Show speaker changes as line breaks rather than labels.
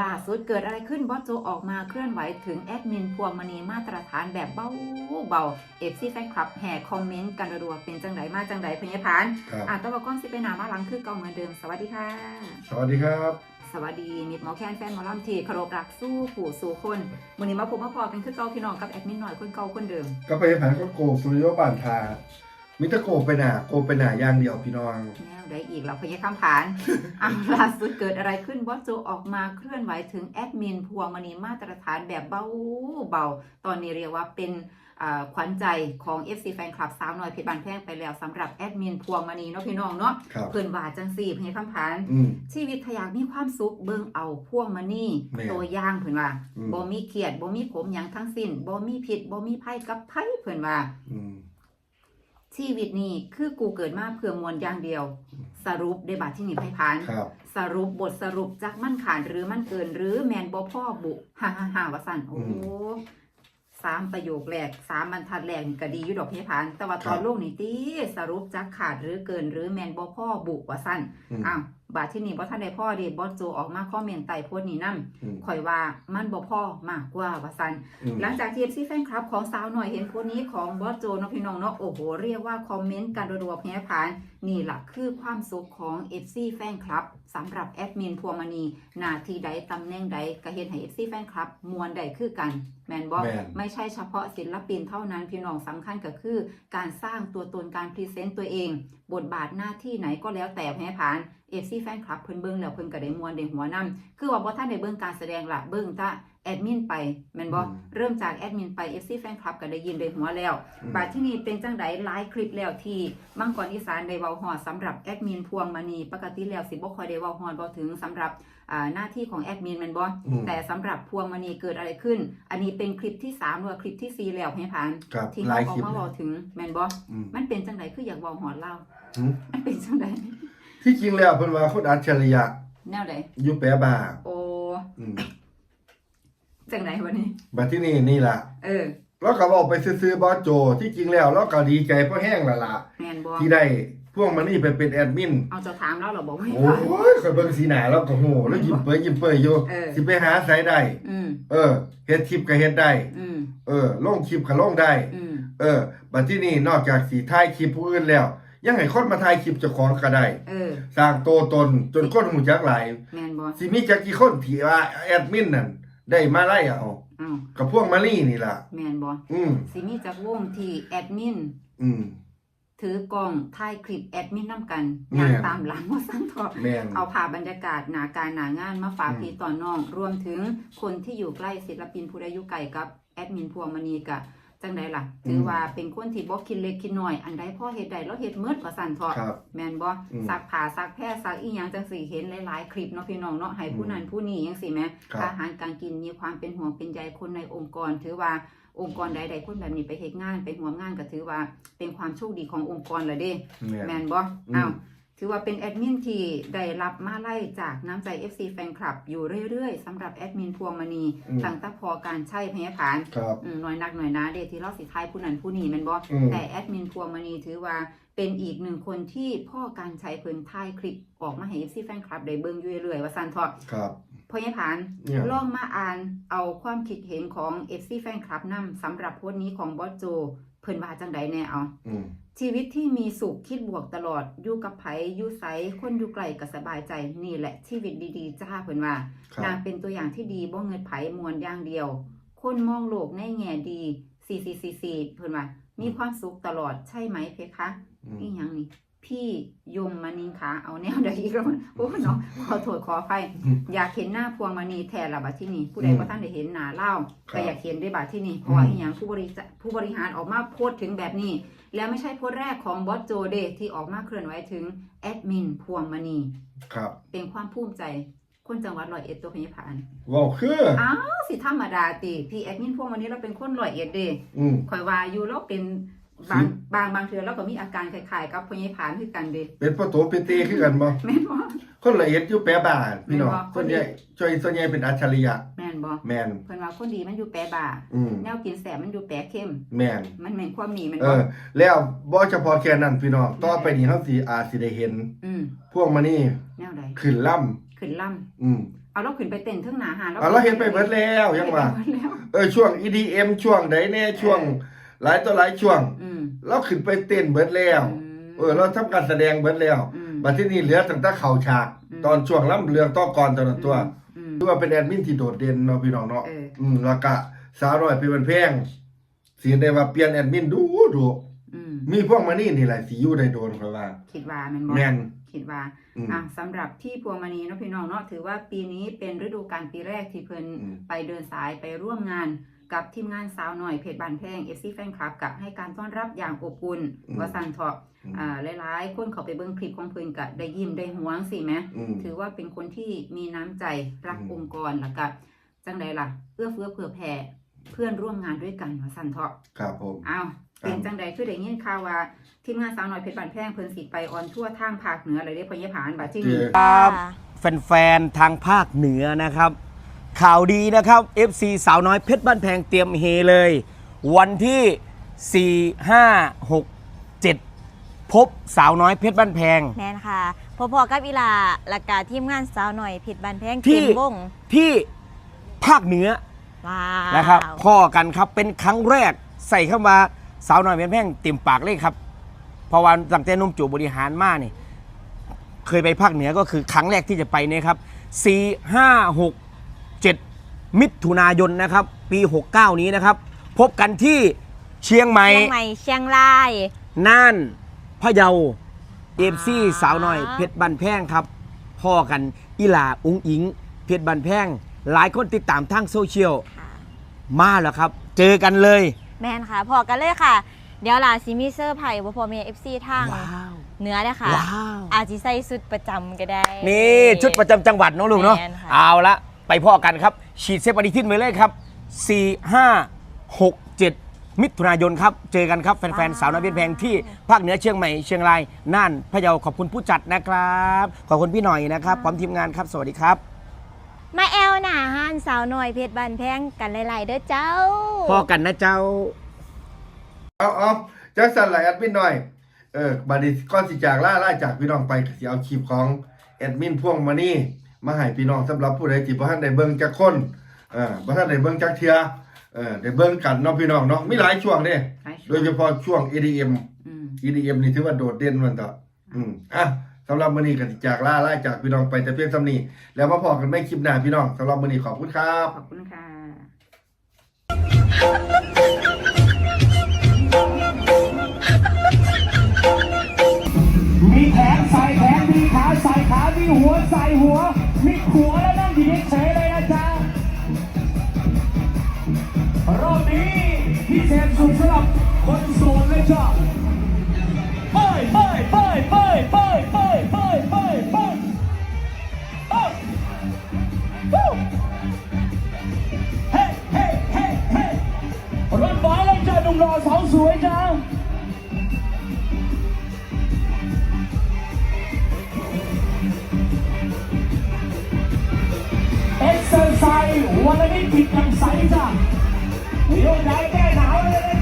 ล่าสุดเกิดอะไรขึ้นบอสโจออกมาเคลื่อนไหวถึงแอดมินพวงมณีมาตรฐานแบบเบาเบาเอฟซีแฟนคลับแห่คอมเมนต์กันรัวๆเป็นจังไดมาจังไดพญพาน
ครับ
อะแตะวันก้อนสิไปหนามาหลังคือเก่าเหมือนเดิมสวัสดีค่ะ
สวัสดีครับ
สวัสดีมิตรหมอแคนแฟนหมอลำทีเคารพรักสู้ผู้สู่คนวันนี้มาพบมาพอกันคือเก่าพี่น้องกับแอดมินหน่อยคนเก่าคนเดิม
ก็ไปผ่านก็โกสุริโยบานทา มิตรโกไปหนาโกไปหนาอย่างเดียวพี่น้อง
แนวใดอีกเราพยายามผานอะล่าสุดเกิดอะไรขึ้นบอสโจออกมาเคลื่อนไหวถึงแอดมินพวงมณีมาตรฐานแบบเบาเบาตอนนี้เรียกว่าเป็นอ่าขวัญใจของ FC แฟนคลับสาวน้อยเพชรบานแพงไปแล้วสำหรับแอดมินพวงมณีเนาะพี่น้องเนาะ
ครับ
เพิ่นว่าจังสี่พยายามผาน
อืม
ชีวิตทยากมีความสุขเบิ่งเอาพวงมณี
แม่
ตัวอย่างเพิ่นว่า
อืม
บ่มีเครียดบ่มีผมหยังทั้งสิ้นบ่มีผิดบ่มีภัยกับไผเพิ่นว่า
อืม
ชีวิตนี้คือกูเกิดมาเพื่อมวลอย่างเดียว สรุปได้บาทที่นี่ไพ่พาน
ครับ
สรุปบทสรุปจากมั่นขานหรือมั่นเกินหรือแมนบอพ่อบุฮ่าฮ่าฮ่าวสันโอ้โหสามประโยคแรกสามบรรทัดแรกนี่ก็ดีอยู่ดอกเพพานแต่ว่าตอนโลกนี่ตีสรุปจากขาดหรือเกินหรือแมนบอพ่อบุวสัน
อืม
อ้าว บาทที่นี่บอท่านใดพ่อเดบอสโจออกมาคอมเมนต์ไต่โพสต์นี้นั่
อืม
ข่อยว่ามันบอพ่อมากกว่าวสัน
อืม
หลังจากที่เอฟซีแฟนคลับของสาวหน่อยเห็นโพสต์นี้ของบอสโจเนาะพี่น้องเนาะโอ้โหเรียกว่าคอมเมนต์การรัวๆแพ้ผานนี่แหละคือความสุขของ FC แฟนคลับ สำหรับแอดมินพวงมณีหนาทีใดตำแหน่งใดก็เห็นให้ FC แฟนคลับ มวลใดคือกัน แมนบอ
แม่น
ไม่ใช่เฉพาะศิลปินเท่านั้นพี่น้องสำคัญก็คือ การสร้างตัวตนการพรีเซนต์ตัวเอง บทบาทหน้าที่ไหนก็แล้วแต่แพ้ผาน FC แฟนคลับเพิ่นเบิ่งแล้วเพิ่นก็ได้มวลได้หัวนํคือว่าบ่ท่านได้เบิ่งการแสดงละเบิ่งแตา แอดมินไปแม่นบ่
อืม
เริ่มจากแอดมินไป FC แฟนคลับก็ได้ยินได้หัวแล้ว
อืม
บาทที่นี่เป็นจังไดหลายคลิปแล้วที่มังกรอีสานได้เว้าฮอดสำหรับแอดมินพวงมณีปกติแล้วสิบ่ค่อยได้เว้าฮอดบ่ถึงสำหรับอ่าหน้าที่ของแอดมินแม่นบ่
อืม
แต่สำหรับพวงมณีเกิดอะไรขึ้น อันนี้เป็นคลิปที่3หรือว่าคลิปที่สี่แล้วให้ผ่าน
ครับ
ที่
ห
เขา
ลาย
ออ
คลิ
ก
ป
มาเว้าถึงแม่นบ่
อืม
มันเป็นจังไดคืออยากเว้าฮอดเล่า
อืม
มันเป็นจังได
ที่จริงแล้วเพิ่นว่าคนอัจฉริยะ
แนวใด
อยู่แปะบา
โอ้
อืม
จังไดวันนี้
บัดที่นี่นี่ล่ะ
เออ
แล้วก็บอกไปซื้อๆบอสโจที่จริงแล้วเราก็ดีใจเพราะแห้งและล่ะ
แม่นบ่
ที่ได้พวกมันนี่ไปเป็นแอดมิน
เอาเจะถามแล้วเหรอบอกว่า
โอ้ยข่อยเบิ่งสีหน้าแล้วก็โหแล้วยิ้มเปื่อยยิ้มเปื่อยอยู่
เออ
สิไปหาไสได้
อืม
เออเฮ็ดคลิปก็เฮ็ดได้
อืม
เออลงคลิปก็ลงได้
อืม
เออ บัดที่นี่นอกจากสีถ่ายคลิปผู้อื่นแล้ว ยังให้คนมาถ่ายคลิปเจ้าของก็ได้
เออ
สร้างตัวตนจนคนหูจักหลาย
แม่นบ่
สิมีจักกี่คนที่ว่าแอดมินนั่น ได้มาไล่เอา
อ้าว
กับพวกมาลี่นี่ล่ะ
แม่นบ่
อืม
สิมีจากวงที่แอดมิน
อืม
ถือกล้องถ่ายคลิปแอดมินนํกัน
แม่
ย่าง
น
ตามหลังว่าซั่นเถอะ
แม่น
เอาภาพบรรยากาศหนาการหนางานมาฝาก
อืม
พี่ต่อน้อง รวมถึงคนที่อยู่ใกล้ศิลปินผู้ใดอยู่ไกลกับแอดมินพวงมณีกะ จังใดล่ะ ถือว่าเป็นคนที่บ่คิดเล็กคิดน้อย อันใดพ่อเฮ็ดได้แล้วเฮ็ดเมิดว่าซั่นเถอะ
ครับ
แม่นบ่
อืม
ซักผ้าซักแพร่ซักอีหยังจังสี่เห็นหลายๆคลิปเนาะพี่น้องเนาะให้ผู้นั้นผู้นี้จังซี่แหม
ครับ
อาหารการกินมีความเป็นห่วงเป็นใยคนในองค์กร ถือว่าองค์กรใดๆคนแบบนี้ไปเฮ็ดงานไปร่วมงานก็ถือว่าเป็นความโชคดีขององค์กรละเด้
แม่น
แม่นบ่
อืม
อ้าว ถือว่าเป็นแอดมินที่ได้รับมาไล่จากน้ำใจ FC แฟนคลับ อยู่เรื่อยๆสำหรับแอดมินพวงมณี
อืม
ตั้งแต่พอการใช้พยาผาน
ครับ
อืมหน่อยนักหน่อยนะเดทที่เราสิทายผู้นั้นผู้นี้แม่นบ่
อืม
แต่แอดมินพวงมณีถือว่าเป็นอีกหนึ่งคนที่พ่อการใช้เพิ่นถ่ายคลิปออกมาให้ FC แฟนคลับได้เบิ่งอยู่เรื่อยๆว่าซั่นเถาะ
ครับ
พยาผาน
เนี่ย
ลองมาอ่านเอาความคิดเห็นของ FC แฟนคลับนำสำหรับโพสต์นี้ของบอสโจ เพิ่นว่าจังใดแน่เอา
อืม
ชีวิตที่มีสุขคิดบวกตลอดอยู่กับไผอยู่ไสคนอยู่ไกลก็สบายใจนี่แหละชีวิตดีๆ จ้าเพิ่นว่า
ครับ
นางเป็นตัวอย่างที่ดีบ่เงินไผมวลอย่างเดียว คนมองโลกในแง่ดี4444เพิ่นว่ามีความสุขตลอดใช่ไหมเพคะ
อืม
นี่หยังนี่ พี่ยมมณีขาเอาแนวใดอีกแล้วมันโอ้เนาะขอโทษขออภัยอยากเห็นหน้าพวงมณีแทนละบัดที่นี่ผู้ใด
อืม
บ่ท่านได้เห็นหน้าเล่า
ครับ
ก็อยากเห็นได้บัดที่นี่เพราะว่า
อืม
อีหยังผู้บริจาผู้บริหารออกมาโพสต์ถึงแบบนี้ แล้วไม่ใช่โพสต์แรกของบอสโจเดที่ออกมาเคลื่อนไหวถึงแอดมินพวงมณี
ครับ
เป็นความภูมิใจคนจังหวัดร้อยเอ็ดตัวพญพาน
เว้าคือ
อ้าวสิธรรมดาติพี่แอดมินพวงมณีเราเป็นคนร้อยเอ็ดเด้
อืม
ข่อยว่าอยู่เราเป็น บางบางบางเทือเราก็มีอาการคล้ายๆกับพญพานคือกันเด้
เป็นพ่อโตเป็นเต้คือกันบ่
แม่นบ่
คนละเอียดอยู่แปะบาพี่น้อง
แม่นบ่
ส่วนใหญ่ช่วยส่วนใหญ่เป็นอัจฉริยะ
แม่นบ่
แม่น
เพิ่นว่าคนดีมันอยู่แปรบ่า
อืม
แนวกินแสบมันอยู่แปรเข้ม
แม่น
มันแม่นความหนีมัน
เอ
บ่
อแล้วบ่เฉพาะแค่นั้นพี่น้องต่อไปนี้เฮาสิอาจสิได้เห็น
อืม
พวกมานี่
แนวใด
ขึ้นล่ำ
ขึ้นล่
อืม
เอาเราขึ้นไปเต้นเทิงหนาหา
อะเราเห็นไปเบิดแล้วยังว่า
เห็นไปเบิดแล้ว
เออช่วง EDM ช่วงใดแน่ช่วงหลายต่อหลายช่วง
อืม
เราขึ้นไปเต้นเบิดแล้ว เออ เราทำการแสดงเบิดแล้ว
อืม
บัดที่นี่เหลือตั้งแต่เข่าฉาก
อืม
ตอนช่วงล่ำเรืองต่อก่อนตอนนั้นตัว
อืม
ถือว่าเป็นแอดมินที่โดดเด่นเนาะพี่น้องเนาะ
เออ
อืมแล้วก็สาวน้อยเป็นวันแพงสีได้ว่าเปลี่ยนแอดมินดูดู
อืม
มีพวกมานี่นี่แหละสิอยู่ได้โดนเพราะว่า
คิดว่าแมันบ่
แม่น
คิดว่า
อืม
อะสำหรับที่พวงมณีเนาะพี่น้องเนาะถือว่าปีนี้เป็นฤดูกาลปีแรกที่เพิ่น
อืม
ไปเดินสายไปร่วมงาน กับทีมงานสาวหน่อยเพจบานแพงเอฟซีแฟนคลับกับให้การต้อนรับอย่างอบอุ่นว่าสันเถาะ
อืม
อ่าหลายๆ คนเขาไปเบิ่งคลิปของเพิ่นก็ได้ยิ้มได้หวงสิแหม
อืม
ถือว่าเป็นคนที่มีน้ำใจรัก
อืม
องค์กรแล้วก็จังใดล่ะเอื้อเฟื้อเผื่อแผ่เพื่อนร่วมงานด้วยกันว่าสันเถาะ
ครับผม
อ้าวเป็นจังใดคือได้ยินข่าวว่าทีมงานสาวหน่อยเพชรบานแพงเพิ่นสิไปออนทั่วทางภาคเหนือเลยได้พญผานบาดจริง
เจอ
ครับ แฟนๆ ทางภาคเหนือนะครับ ข่าวดีนะครับ FC สาวน้อยเพชรบ้านแพงเตรียมเฮเลย วันที่ 4 5 6 7 พบสาวน้อยเพชรบ้านแพง
แม่นค่ะพอๆกับอีหลาและกาทีมงานสาวหน่อยผิดบันแพง
ที่
เต็มวง
ที่ภาคเหนือ
ว้าว
นะครับพ่อกันครับเป็นครั้งแรกใส่เข้ามาสาวน้อยเพชรแพงเต็มปากเลยครับเพราะว่าตั้งแต่นุ่มจูบริหารมานี่ เคยไปภาคเหนือก็คือครั้งแรกที่จะไปเนี่ยครับ 4 5 6 7 มิถุนายนนะครับปี 69 นี้นะครับ พบกันที่เชียงใหม่
เชียงใหม่เชียงราย
น่านพะเยาเอฟซี
ว้าว
สาวน้อย เพชรบันแพงครับ พ่อกันอีหลาอุ้งอิง เพชรบันแพง หลายคนติดตามทางโซเชียล
ค่ะ
มาแล้วครับ เจอกันเลย
แม่นค่ะ พอกันเลยค่ะ เดี๋ยวหลาซิมิเซอร์ไผ่บ่พอมีเอฟซีทาง
ว้าว
เหนือเลยค่ะ
ว้าว
อาจจะใส่สุดประจำก็ได้
นี่ชุดประจำจังหวัดเน้องลุงเนาะ
แม่นค่ะ
เอาละไปพ่อกันครับฉีดเซฟปฏิทินไว้เลยครับ 4 5 6 7 มิถุนายนครับ เจอกันครับ แฟนๆ สาวน้อยเพชรแพงที่ภาคเหนือเชียงใหม่เชียงรายน่านพะเยาขอบคุณผู้จัดนะครับ ขอบคุณพี่หน่อยนะครับพร้อมทีมงานครับ สวัสดีครับ
มาแอลหนาห้านสาวหน่อยเพชรบันแพงกันหลาย ๆ เด้อเจ้า
พ่อกันนะเจ้า
เอาเอาจักสันหลายแอดมินหน่อย เออบัดนี้ก่อนสิจากล่าล่าจากพี่น้องไปก็สิเอาคลิปของแอดมินพ่วงมานี่ มาให้พี่น้องสำหรับผู้ใดที่บ่ทันได้เบิ่งจักคนเออบ่ทันได้เบิ่งจักเทื่อเออได้เบิ่งกันเนาะพี่น้องเนาะมีหลายช่วงเด้
หลายช่วง
โดยเฉพาะช่วง EDM
อืม
EDM นี่ถือว่าโดดเด่นมันต่ออืมอะสำหรับมื้อนี้ก็สิจากล่าล่าจากพี่น้องไปแต่เพียงเท่านี้ แล้วมาพอกันไม่คลิปหน้าพี่น้องสำหรับมื้อนี้ขอบคุณครับ
ขอบคุณค่ะ
มีแขนใส่แขนมีขาใส่ขามีหัวใส่หัวมี หัว วันนี้ผิดกันใสจ้ะโยกย้ายแก้หนาวเลยนะ